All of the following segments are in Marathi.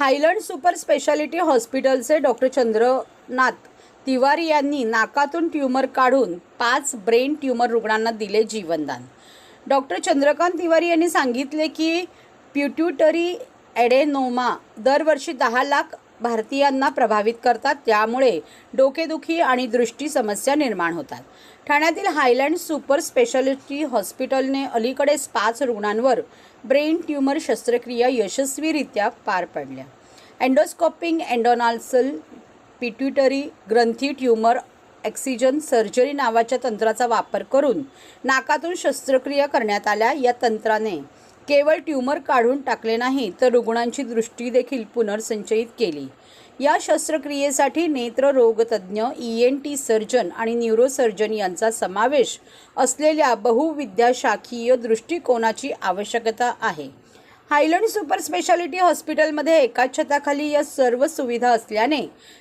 हायलंड सुपर स्पेशालिटी हॉस्पिटलचे डॉक्टर चंद्रनाथ तिवारी यांनी नाकातून ट्यूमर काढून पाच ब्रेन ट्यूमर रुग्णांना दिले जीवनदान. डॉक्टर चंद्रकांत तिवारी यांनी सांगितले की प्युट्युटरी ॲडेनोमा दरवर्षी दहा लाख भारतीयांना प्रभावित करतात त्यामुळे डोकेदुखी आणि दृष्टी समस्या निर्माण होतात. ठाण्यातील हायलँड सुपर स्पेशालिटी हॉस्पिटलने अलीकडेच पाच रुग्णांवर ब्रेन ट्यूमर शस्त्रक्रिया यशस्वीरित्या पार पडल्या. अँडोस्कोपिंग अँडोनाल्सल पिट्युटरी ग्रंथी ट्यूमर ऑक्सिजन सर्जरी नावाच्या तंत्राचा वापर करून नाकातून शस्त्रक्रिया करण्यात आल्या. या तंत्राने केवळ ट्यूमर काढून टाकले नाही तर रुग्णांची दृष्टी देखील पुनर्संचयित केली. या शस्त्रक्रियेसाठी नेत्ररोगतज्ञ ई एन टी सर्जन आणि न्यूरोसर्जन यांचा समावेश असलेल्या बहुविद्याशाखीय दृष्टिकोनाची आवश्यकता आहे. हायलंड सुपर स्पेशालिटी हॉस्पिटलमध्ये एकाच छताखाली या सर्व सुविधा असल्याने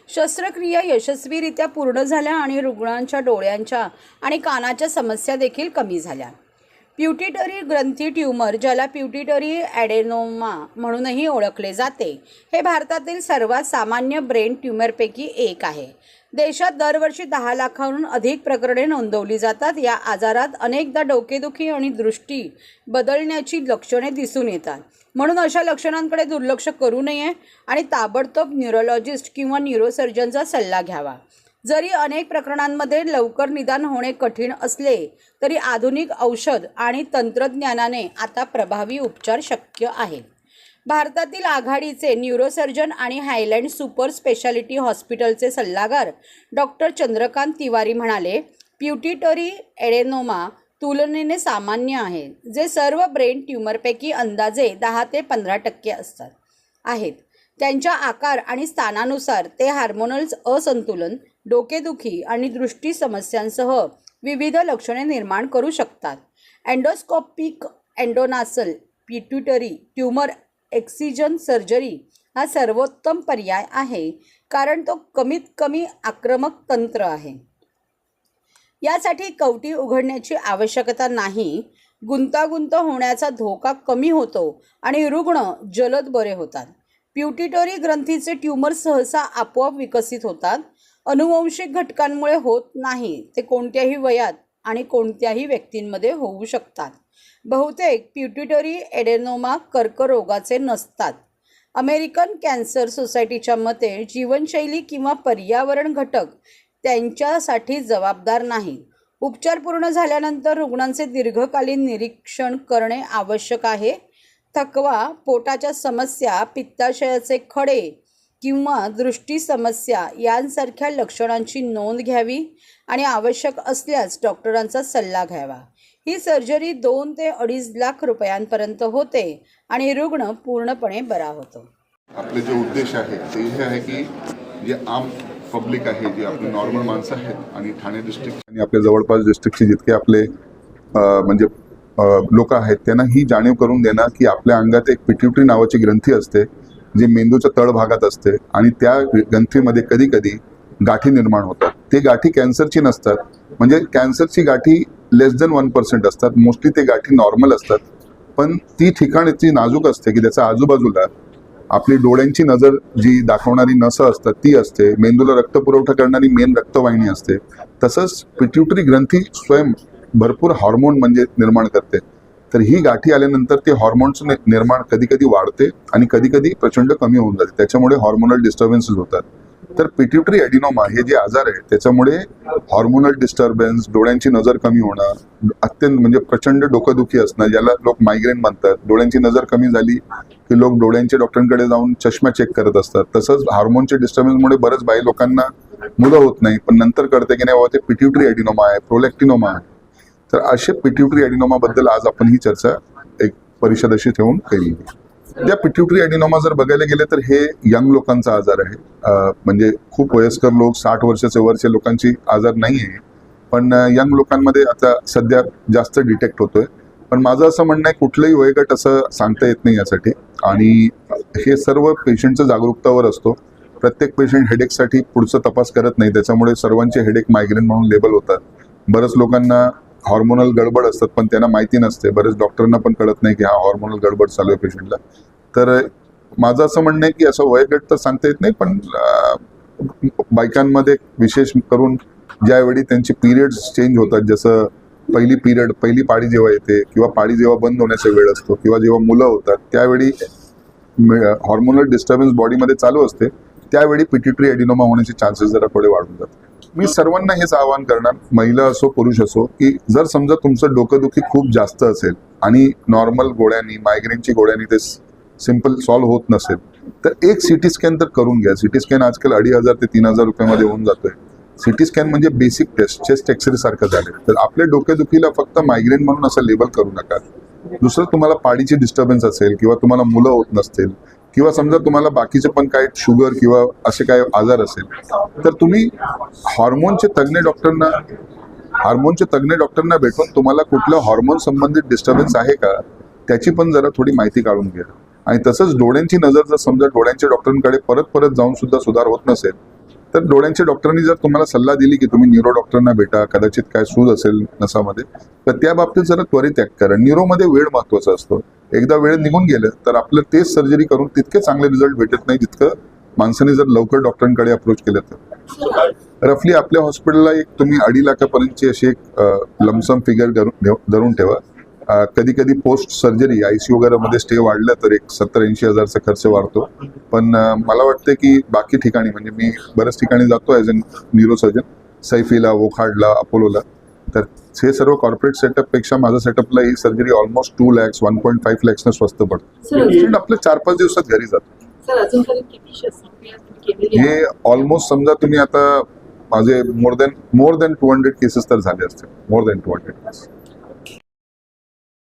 शस्त्रक्रिया यशस्वीरित्या पूर्ण झाल्या आणि रुग्णांच्या डोळ्यांच्या आणि कानाच्या समस्या देखील कमी झाल्या. प्युटिटरी ग्रंथी ट्यूमर ज्याला प्युटिटरी ॲडेनोमा म्हणूनही ओळखले जाते हे भारतातील सर्वात सामान्य ब्रेन ट्यूमरपैकी एक आहे. देशात दरवर्षी दहा लाखाहून अधिक प्रकरणे नोंदवली जातात. या आजारात अनेकदा डोकेदुखी आणि दृष्टी बदलण्याची लक्षणे दिसून येतात. म्हणून अशा लक्षणांकडे दुर्लक्ष करू नये आणि ताबडतोब न्यूरोलॉजिस्ट किंवा न्यूरोसर्जनचा सल्ला घ्यावा. जरी अनेक प्रकरणांमध्ये लवकर निदान होणे कठीण असले तरी आधुनिक औषध आणि तंत्रज्ञानाने आता प्रभावी उपचार शक्य आहेत भारतातील आघाडीचे न्यूरोसर्जन आणि हायलँड सुपर स्पेशालिटी हॉस्पिटलचे सल्लागार डॉक्टर चंद्रकांत तिवारी म्हणाले प्युटिटरी एडेनोमा तुलनेने सामान्य आहे जे सर्व ब्रेन ट्यूमरपैकी अंदाजे दहा ते पंधरा टक्के असतात आहेत. त्यांच्या आकार आणि स्थानानुसार ते हार्मोनल्स असंतुलन डोकेदुखी आणि दृष्टी समस्यांसह विविध लक्षणे निर्माण करू शकतात. Endoscopic endonasal pituitary tumour excision surgery हा सर्वोत्तम पर्याय आहे कारण तो कमीत कमी आक्रमक तंत्र आहे. यासाठी कवटी उघडण्याची आवश्यकता नाही. गुंतागुंत होण्याचा धोका कमी होतो आणि रुग्ण जलद बरे होतात. प्युटिटरी ग्रंथीचे ट्यूमर सहसा आपोआप विकसित होतात. अनुवंशिक घटकांमुळे होत नाही. ते कोणत्याही वयात आणि कोणत्याही व्यक्तींमध्ये होऊ शकतात. बहुतेक प्युटिटरी एडेनोमा कर्करोगाचे नसतात. अमेरिकन कॅन्सर सोसायटीच्या मते जीवनशैली किंवा पर्यावरण घटक त्यांच्यासाठी जबाबदार नाही. उपचार पूर्ण झाल्यानंतर रुग्णांचे दीर्घकालीन निरीक्षण करणे आवश्यक आहे. थकवा पोटाच्या समस्या पित्ताशयाचे खडे किंवा दृष्टी समस्या यांसारख्या लक्षणांची नोंद घ्यावी आणि आवश्यक असल्यास डॉक्टरांचा सल्ला घ्यावा. ही सर्जरी दोन ते अडीच लाख रुपयांपर्यंत होते आणि रुग्ण पूर्णपणे बरा होतो. आपले जे उद्देश आहे ते हे आहे की जे आम पब्लिक आहे जे आपली नॉर्मल माणसं आहेत आणि ठाणे डिस्ट्रिक्ट आणि आपल्या जवळपास डिस्ट्रिक्टचे जितके आपले म्हणजे लोक आहेत त्यांना ही जाणीव करून देणार की आपल्या अंगात एक पिट्युटरी नावाची ग्रंथी असते जी मेंदूच्या तळभागात असते आणि त्या ग्रंथीमध्ये कधी कधी गाठी निर्माण होतात. ते गाठी कॅन्सरची नसतात. म्हणजे कॅन्सरची गाठी लेस देन वन पर्सेंट असतात. मोस्टली ते गाठी नॉर्मल असतात. पण ती ठिकाण इतकी नाजूक असते की त्याच्या आजूबाजूला आपली डोळ्यांची नजर जी दाखवणारी नसं असतात ती असते. मेंदूला रक्तपुरवठा करणारी मेन रक्तवाहिनी असते. तसंच पिट्युटरी ग्रंथी स्वयं भरपूर हॉर्मोन म्हणजे निर्माण करते. तर ही गाठी आल्यानंतर ते हॉर्मोन्स निर्माण कधी कधी वाढते आणि कधी कधी प्रचंड कमी होऊन जाते. त्याच्यामुळे हॉर्मोनल डिस्टर्बन्सेस होतात. तर पिट्युटरी एडिनोमा हे जे आजार आहे त्याच्यामुळे हॉर्मोनल डिस्टर्बन्स डोळ्यांची नजर कमी होणं अत्यंत म्हणजे प्रचंड डोकंदुखी असणं ज्याला लोक मायग्रेन म्हणतात. डोळ्यांची नजर कमी झाली की लोक डोळ्यांच्या डॉक्टरांकडे जाऊन चष्मा चेक करत असतात. तसंच हार्मोनच्या डिस्टर्बन्समुळे बरंच बाई लोकांना मुलं होत नाही पण नंतर कळते की नाही बाबा ते पिट्युटरी ॲडिनोमा आहे प्रोलेक्टिनोमा आहे. तर असे पिट्युटरी ॲडिनोमाबद्दल आज आपण ही चर्चा एक परिषद अशी ठेवून केली. या पिट्युटरी ॲडिनोमा जर बघायला गेले तर हे यंग लोकांचा आजार आहे. म्हणजे खूप वयस्कर लोक साठ वर्षाचे वरचे लोकांची आजार नाही आहे पण यंग लोकांमध्ये आता सध्या जास्त डिटेक्ट होतोय. पण माझं असं म्हणणं आहे कुठलंही वयगट असं सांगता येत नाही यासाठी. आणि हे सर्व पेशंटचं जागरूकतावर असतो. प्रत्येक पेशंट हेडेकसाठी पुढचा तपास करत नाही. त्याच्यामुळे सर्वांचे हेडेक मायग्रेन म्हणून लेबल होतात. बरंच लोकांना हॉर्मोनल गडबड असतात पण त्यांना माहिती नसते. बरेच डॉक्टरांना पण कळत नाही की हा हॉर्मोनल गडबड चालू आहे पेशंटला तर माझं असं म्हणणं आहे की असं वयगट तर सांगता येत नाही पण बायकांमध्ये विशेष करून ज्यावेळी त्यांची पिरियड्स चेंज होतात जसं पहिली पिरियड पहिली पाळी जेव्हा येते किंवा पाळी जेव्हा बंद होण्याचा वेळ असतो किंवा जेव्हा मुलं होतात त्यावेळी हॉर्मोनल डिस्टर्बन्स बॉडीमध्ये चालू असते त्यावेळी पिट्युटरी एडिनोमा होण्याचे चान्सेस जरा थोडे वाढून जातात. मी सर्वांना हेच आवाहन करणार महिला असो पुरुष असो की जर समजा तुमचं डोकंदुखी खूप जास्त असेल आणि नॉर्मल गोळ्यांनी मायग्रेनची गोळ्यांनी ते सिंपल सॉल्व्ह होत नसेल तर एक सिटी स्कॅन तर करून घ्या. सिटी स्कॅन आजकाल अडीच हजार ते तीन हजार रुपयामध्ये होऊन जातोय. सिटी स्कॅन म्हणजे basic test chest X ray सारखं झाले. तर आपल्या डोकेदुखीला फक्त मायग्रेन म्हणून असं लेबल करू नका. दुसरं तुम्हाला पाडीची डिस्टर्बन्स असेल किंवा तुम्हाला मुलं होत नसतील किंवा समजा तुम्हाला बाकीचे पण काही शुगर किंवा असे काही आजार असेल तर तुम्ही हॉर्मोनचे तज्ज्ञ डॉक्टरना हार्मोनचे तज्ज्ञ डॉक्टरना भेटून तुम्हाला कुठलं हॉर्मोन संबंधित डिस्टर्बन्स आहे का त्याची पण जरा थोडी माहिती काढून घ्या. आणि तसंच डोळ्यांची नजर जर समजा डोळ्यांच्या डॉक्टरांकडे परत परत जाऊन सुद्धा सुधार होत नसेल तर डोळ्यांच्या डॉक्टरांनी जर तुम्हाला सल्ला दिली की तुम्ही न्यूरो डॉक्टरांना भेटा कदाचित काय सूज असेल नसामध्ये तर त्या बाबतीत जरा त्वरित ऍक्ट करा. न्यूरोमध्ये वेळ महत्त्वाचा असतो. एकदा वेळ निघून गेलं तर आपलं तेच सर्जरी करून तितके चांगले रिझल्ट भेटत नाही जितकं माणसाने जर लवकर डॉक्टरांकडे अप्रोच केलं तर. रफली आपल्या हॉस्पिटलला एक तुम्ही अडी लाखापर्यंतची अशी एक लमसम फिगर धरून ठेवा. कधी कधी पोस्ट सर्जरी आयसीयू वगैरे मध्ये स्टे वाढलं तर एक सत्तर ऐंशी हजारचा खर्च वाढतो. पण मला वाटतं की बाकी ठिकाणी म्हणजे मी बऱ्याच ठिकाणी जातो ॲज अ न्यूरोसर्जन सैफीला वोखाडला अपोलोला. तर हे सर्व कॉर्पोरेट सेटअपपेक्षा माझं सेटअपला ही surgery almost two lakhs one point five लॅक्सनं स्वस्त पडतं. पेशंट आपलं चार पाच दिवसात घरी जातो हे ऑलमोस्ट समजा तुम्ही आता माझे more than more than two hundred cases तर झाले असतील. More than two hundred cases